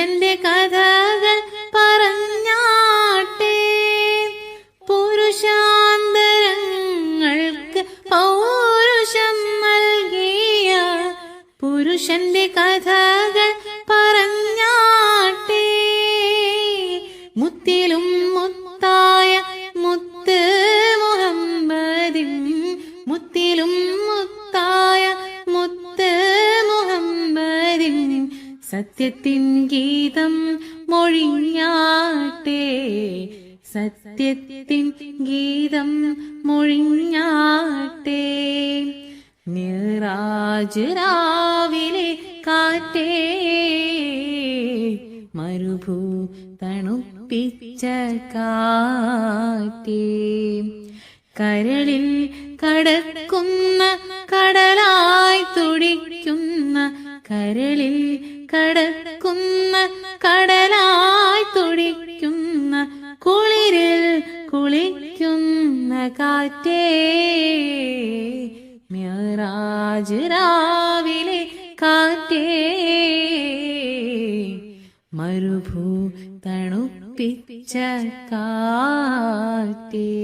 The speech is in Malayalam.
പുരുഷന്റെ കഥകൾ പറഞ്ഞാട്ടെ. പുരുഷാന്തരങ്ങൾക്ക് പൗരുഷം നൽകിയ പുരുഷന്റെ കഥകൾ പറഞ്ഞാട്ടെ. മുത്തിലും മുത്തായ മുത്ത് മുഹമ്മദിൻ മുത്തിലും സത്യത്തിൻ ഗീതം മൊഴിഞ്ഞാട്ടെ. സത്യത്തിൻ ഗീതം മൊഴിഞ്ഞാട്ടെ. നിറാജ് രാവിലെ കാറ്റേ. മരുഭൂ തണുപ്പിച്ച കാറ്റേ. കരളിൽ കടക്കുന്ന കടലായി തുടിക്കുന്ന കരളിൽ കടക്കുന്ന കടലായി തുടിക്കുന്ന കുളിരിൽ കുളിക്കുന്ന കാറ്റേ. മിറാജ് രാവിലെ കാറ്റേ. മരുഭൂ തണുപ്പിച്ച കാറ്റേ.